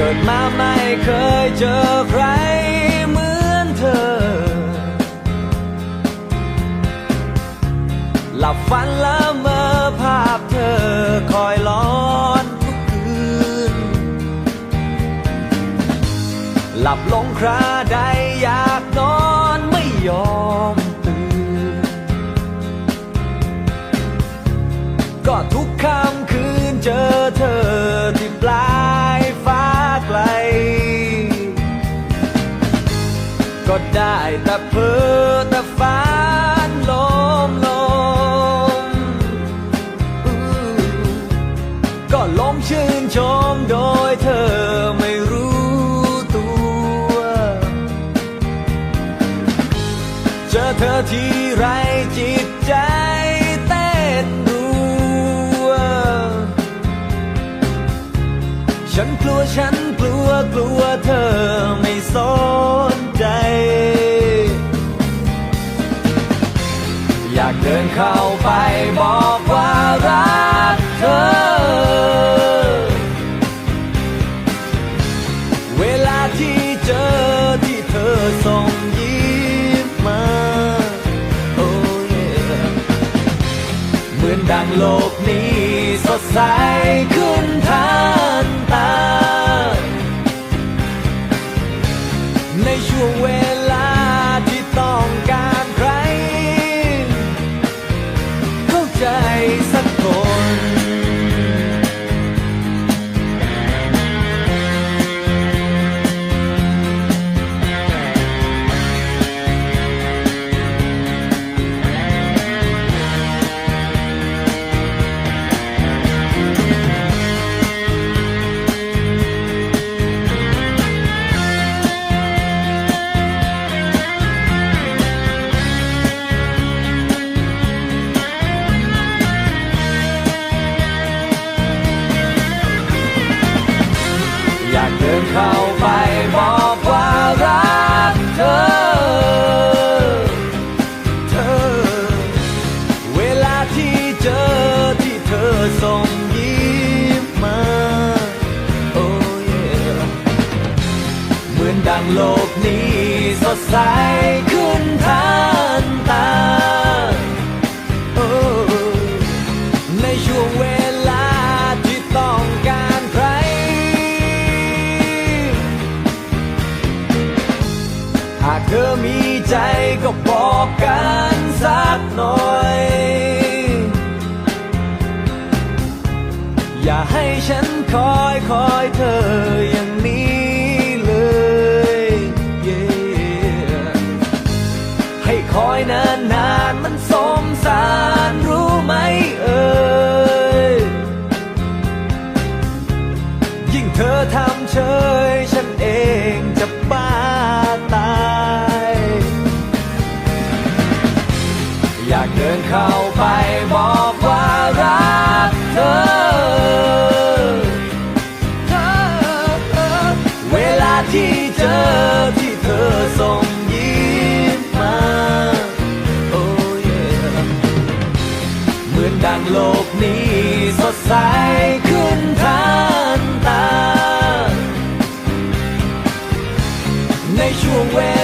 กิดมาไม่เคยเจอใครเหมือนเธอ หลับฝันละเมอภาพเธอคอยร้อนทุกคืน หลับลงคราใดอยากนอนไม่ยอมตื่น ก็ทุก แต่เพ้อแต่ฝันลมลมก็ลมชื่นชมโดยเธอไม่รู้ตัว เจอเธอที่ไรจิตใจเต้นรัว ฉันกลัวฉันกลัวกลัวเธอไม่สน เดินเข้าไปบอกว่ารักเธอ เวลาที่เจอที่เธอส่งยิ้มมา โอ้เยเหมือนดังโลกนี้สดใสขึ้นทันตา ส่งยิ้มมา โอ้เยเหมือนดังโลกนี้สดใสขึ้นทันตา โอ้ในช่วงเวลาที่ต้องการใคร หากเธอมีใจก็บอกกันสักหน่อย อยคอยเธอ โลกนี้สดใสขึ้นทันตา ในช่วงเวลา